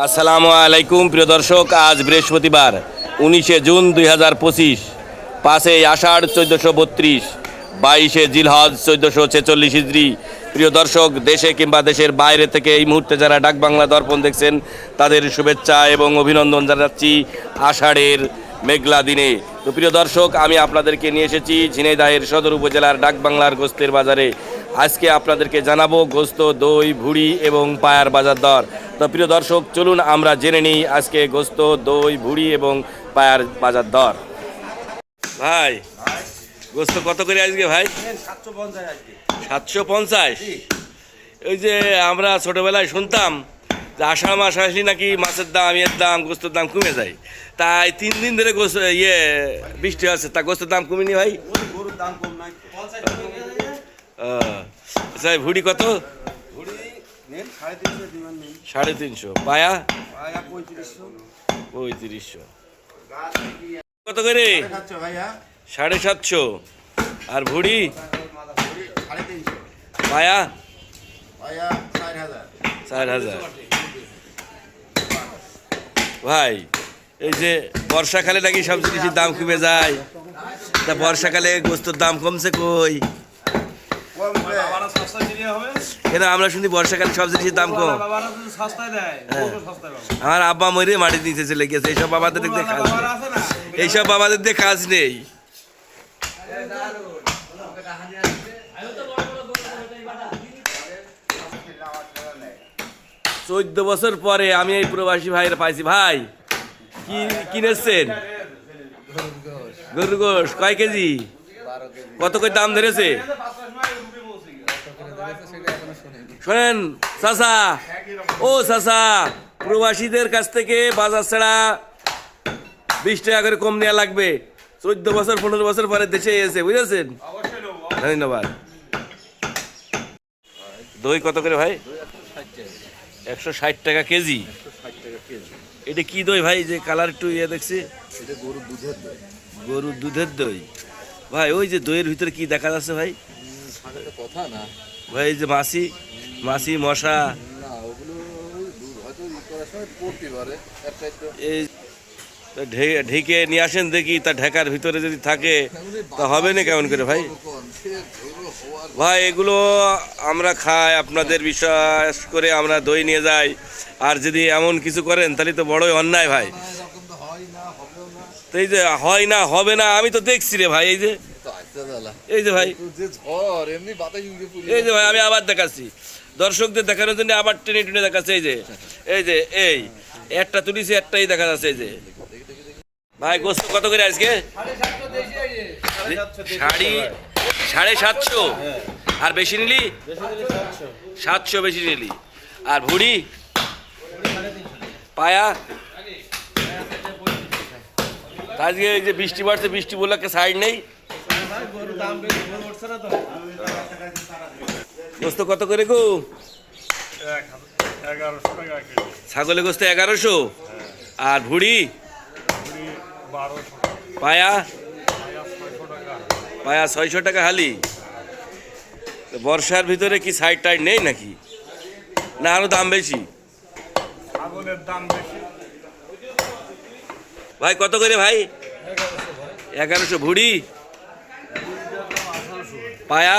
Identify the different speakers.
Speaker 1: আসসালামু আলাইকুম, প্রিয় দর্শক, আজ বৃহস্পতিবার, উনিশে জুন দুই হাজার পঁচিশ, পাঁচই আষাঢ় চোদ্দোশো বত্রিশ, বাইশে জিলহজ চোদ্দোশো ছেচল্লিশ ইজরি প্রিয় দর্শক, দেশে কিংবা দেশের বাইরে থেকে এই মুহূর্তে যারা ডাক বাংলা দর্পণ দেখছেন, তাদের শুভেচ্ছা এবং অভিনন্দন জানাচ্ছি আষাঢ়ের মেঘলা দিনে। তো প্রিয় দর্শক, আমি আপনাদেরকে নিয়ে এসেছি ঝিনাইদাহের সদর উপজেলার ডাক বাংলার গোস্তের বাজারে। আজকে আপনাদেরকে জানাব গোস্ত, দই, ভুড়ি এবং পায়ার বাজার দর। তো প্রিয় দর্শক, চলুন আমরা জেনে নিই আজকে গোস্ত, দই, ভুড়ি এবং পায়ার বাজার দর। ভাই, গোস্ত কত করে আজকে ভাই? সাতশো পঞ্চাশ। ওই যে আমরা ছোটবেলায় শুনতাম আষাঢ় মাস আসলে নাকি মাছের দাম ইয়ের দাম গোস্তের দাম কমে যায়। তাই তিন দিন ধরে গোস্ত ইয়ে বৃষ্টি আছে তা গোস্তের দাম কমেনি ভাই? আচ্ছা ভুড়ি কত?
Speaker 2: সাড়ে তিনশো
Speaker 1: পায়া?
Speaker 2: পঁয়ত্রিশশো।
Speaker 1: কত করে? সাড়ে সাতশো। আর ভুড়ি? পায়া?
Speaker 2: চার হাজার।
Speaker 1: ভাই, এই যে বর্ষাকালে নাকি সব জিনিসের দাম কমে যায়। তা বর্ষাকালে গোস্তর দাম কমছে কই? কেন আমরা শুনি বর্ষাকালে সব জিনিসের দাম কম? হ্যাঁ। আমার আব্বা মরে মাটি দিতে চলে গেছে, এইসব বাবাদের দিয়ে কাজ এইসব বাবাদের দিয়ে কাজ নেই। চোদ্দ বছর পরে আমি এই প্রবাসী ভাইয়ের পাইছি। ভাই, কি কিনেছেন? গরুর গোশ, কয় কেজি? কত করে দাম ধরেছে? শোনেন, চাচা, ও চাচা, প্রবাসীদের কাছ থেকে বাজার ছাড়া বিশ টাকা করে কম নেওয়া লাগবে। চোদ্দ বছর, পনেরো বছর পরে দেশে এসে বুঝেছেন? ধন্যবাদ। দই কত করে ভাই? একশো ষাট টাকা কেজি? এটা কি দই ভাই? যে কালার একটু ইয়ে দেখছি।
Speaker 2: এটা গরুর দুধের দই।
Speaker 1: গরুর দুধের দই। ভাই ওই যে দইয়ের ভিতরে কি দেখা যাচ্ছে ভাই?
Speaker 2: কথা না।
Speaker 1: ভাই এই যে মাছি মাছি মশা। এই ঢে- ঢেকে নিয়ে আসেন দেখি তা ঢেকার ভিতরে যদি থাকে তা হবে না কেমন করে ভাই? ভাই এগুলো আমরা খাই আপনাদের বিশ্বাস করে আমরা দই নিয়ে যাই। আর যদি এমন কিছু করেন তাহলে তো বড়ই অন্যায় ভাই।
Speaker 2: তো হয়
Speaker 1: এই যে হয় না হবে না আমি তো দেখছি রে ভাই এই যে। এই যে ভাই। এই যে ভাই আমি আবার দেখাচ্ছি। দর্শকদের দেখানোর জন্য আবার টেনে টেনে দেখাচ্ছে এই যে। এই যে এই। একটা তুলিছি একটাই দেখা যাচ্ছে এই যে। ভাই গোস্ত কত করে আজকে? শাড়ি সাড়ে সাতশো। আর বেশি নিলি? সাতশো। বেশি নিলি। আর ভুড়ি? পায়া? আজকে এই যে বৃষ্টি বাড়ছে বৃষ্টি বলাকে সাইড নেই? গোস্ত কত করে গো? ছাগলের গোস্ত এগারোশো? আর ভুড়ি? পায়া? পায়া ছয়শো টাকা হালি। তো বর্ষার ভিতরে কি সাইড টাইড নেই নাকি? না আরও দাম বেশি?
Speaker 3: দাম বেশি।
Speaker 1: ভাই কত করে ভাই? এগারোশো ভুড়ি। পায়া?